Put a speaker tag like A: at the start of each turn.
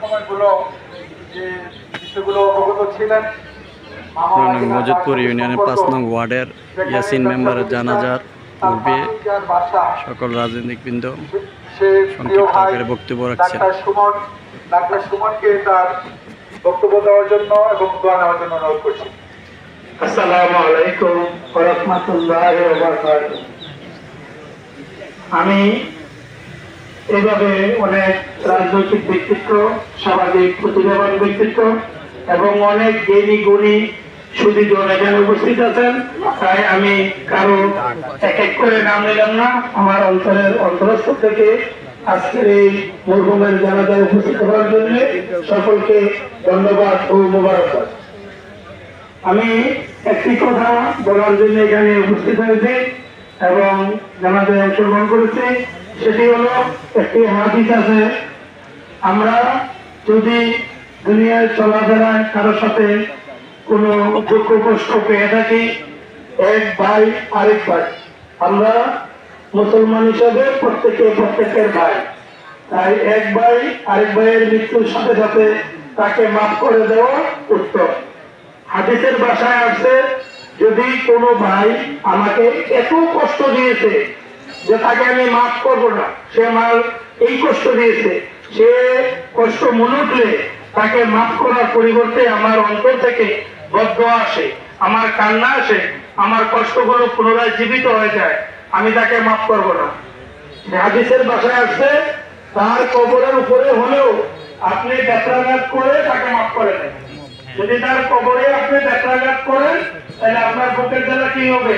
A: সময়গুলো যে বিষয়গুলো অবগত ছিলেন
B: মজিদপুর ইউনিয়নের পাঁচ নং ওয়ার্ডের ইয়াসিন মেম্বারের জানাজার পূর্বে সকল রাজনৈতিকবৃন্দ
A: প্রিয়
B: সংক্ষিপ্ত আকারে বক্তব্য রাখছেন।
A: ডাক্তার সুমন ডাক্তার সুমনকে তার বক্তব্য দেওয়ার জন্য এবং দোয়া নেওয়ার জন্য অনুরোধ করছি।
C: আসসালামু আলাইকুম রহমতুল্লাহ আমি এভাবে অনেক রাজনৈতিক ব্যক্তিত্ব, সামাজিক প্রতিভাবান ব্যক্তিত্ব এবং অনেক জ্ঞানী, গুণী সুদীজন এখানে উপস্থিত আছেন। তাই আমি কারও এক এক করে নাম নিলাম না, আমার অন্তরের অন্তরস্থ থেকে আজকের এই মরহুমের জানাজায় উপস্থিত হওয়ার জন্য সকলকে ধন্যবাদ ও মোবারকবাদ আমি একটি কথা বলার জন্য এখানে উপস্থিত হয়েছি এবং জানাতে অংশগ্রহণ করেছি। সেটি হলো একটি হাদিস আছে। আমরা যদি দুনিয়ায় চলাফেরায় কারোর সাথে কোনো দুঃখ কষ্ট পেয়ে থাকি, এক ভাই, আরেক ভাই। আমরা মুসলমান হিসাবে প্রত্যেকে প্রত্যেকের ভাই। তাই এক ভাই, আরেক ভাইয়ের মৃত্যুর সাথে সাথে তাকে মাফ করে দেওয়া উত্তম। হাদিসের বাসায় আসছে যদি কোনো ভাই আমাকে এত কষ্ট দিয়েছে যে তাকে আমি মাফ করব না, সে আমার এই কষ্ট দিয়েছে। সে কষ্ট মনে উঠলে তাকে মাফ করার পরিবর্তে আমার অন্তর থেকে বদ্ধ আসে, আমার কান্না আসে, আমার কষ্টগুলো পুনরায় জীবিত হয়ে যায়। আমি তাকে মাফ করব না। হাদিসের বাসায় আসছে, তার কবরের উপরে হলেও আপনি ব্যথাঘাত করে তাকে মাফ করে দেন। যদি তার কবরে আপনি ব্যথাঘাত করেন, তাহলে আপনার বুকের জ্বালা কি হবে?